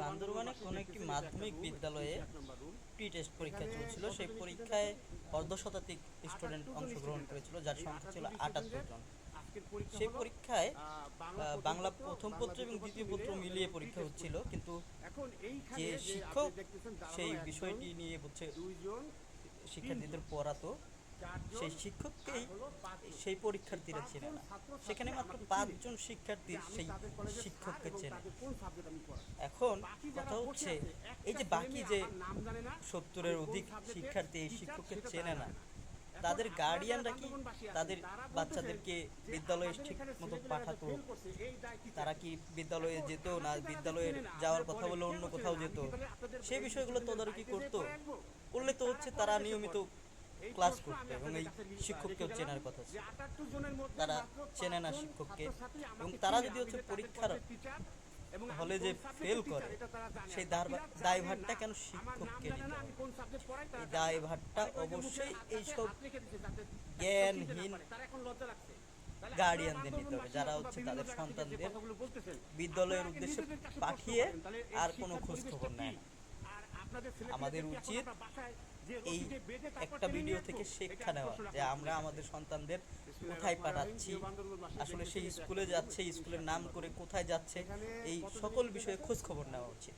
বান্দরবানে কোনো একটি মাধ্যমিক বিদ্যালয়ে প্রি টেস্ট পরীক্ষা চলছিল সেই পরীক্ষায় অর্ধ শতাধিক স্টুডেন্ট অংশগ্রহণ করেছিল যার সংখ্যা ছিল আটাত্তর জন। সেই পরীক্ষায় বাংলা প্রথম পত্র এবং দ্বিতীয় পত্র মিলিয়ে পরীক্ষা হচ্ছিল। কিন্তু যে শিক্ষক সেই বিষয়টি নিয়ে হচ্ছে শিক্ষার্থীদের পড়াতো। সেই শিক্ষককেই সেই পরীক্ষার্থীরা চেনে না। সেখানে মাত্র পাঁচজন শিক্ষার্থী সেই কথা হচ্ছে, এই যে বাকি যে সত্তরের অধিক শিক্ষার্থী এই শিক্ষককে চেনে না, তাদের গার্ডিয়ানরা কি তাদের বাচ্চাদেরকে বিদ্যালয়ে ঠিক মতো পাঠাতো? তারা কি বিদ্যালয়ে যেত না বিদ্যালয়ে যাওয়ার কথা বলে অন্য কোথাও যেত? সেই বিষয়গুলো তদারকি করতো? করলে তো হচ্ছে তারা নিয়মিত ক্লাস করতো এবং এই শিক্ষককেও চেনার কথা তারা চেনে না শিক্ষককে এবং তারা যদি হচ্ছে পরীক্ষার হলে যে ফেল করে সেই দায়ভারটা কেন শিক্ষককে নিতে হবে? এই দায়ভারটা অবশ্যই এইসব জ্ঞানহীন গার্ডিয়ানদের নিতে হবে যারা হচ্ছে তাদের সন্তানদের বিদ্যালয়ের উদ্দেশ্যে পাঠিয়ে আর কোনো খোঁজ খবর নেয় না। আমাদের উচিত এই একটা ভিডিও থেকে শিক্ষা নেওয়া যে আমরা আমাদের সন্তানদের কোথায় পাঠাচ্ছি আসলে সেই স্কুলে যাচ্ছে স্কুলের নাম করে কোথায় যাচ্ছে এই সকল বিষয়ে খোঁজ খবর নেওয়া উচিত।